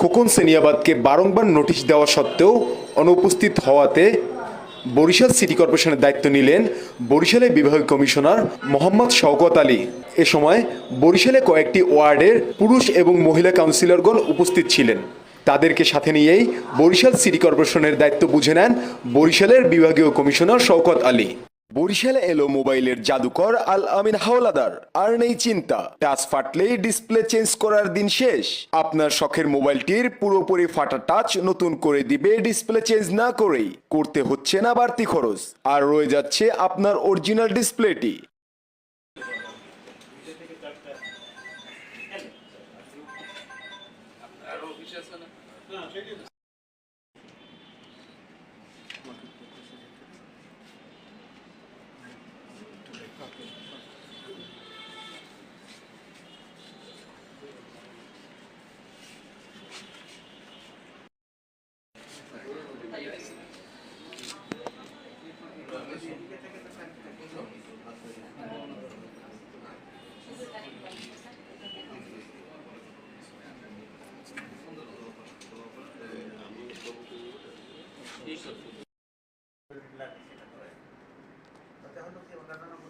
খোকন সেনিয়াবাদকে বারংবার নোটিশ দেওয়া সত্ত্বেও অনুপস্থিত হওয়াতে বরিশাল সিটি কর্পোরেশনের দায়িত্ব নিলেন বরিশালের বিভাগীয় কমিশনার মোহাম্মদ শওকত আলী। এ সময় বরিশালে কয়েকটি ওয়ার্ডের পুরুষ এবং মহিলা কাউন্সিলরগণ উপস্থিত ছিলেন। তাদেরকে সাথে নিয়েই বরিশাল সিটি কর্পোরেশনের দায়িত্ব বুঝে নেন বরিশালের বিভাগীয় কমিশনার শওকত আলী। বরিশালে এলো মোবাইলের জাদুকর আল আমিন হাওলাদার। আর নেই চিন্তা টাচ ফাটলেই ডিসপ্লে চেঞ্জ করার দিন শেষ। আপনার শখের মোবাইলটির পুরোপুরি ফাটা টাচ নতুন করে দিবে ডিসপ্লে চেঞ্জ না করেই। করতে হচ্ছে না বাড়তি খরচ আর রয়ে যাচ্ছে আপনার অরিজিনাল ডিসপ্লেটি। তাতে হলো কি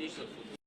лично в суд.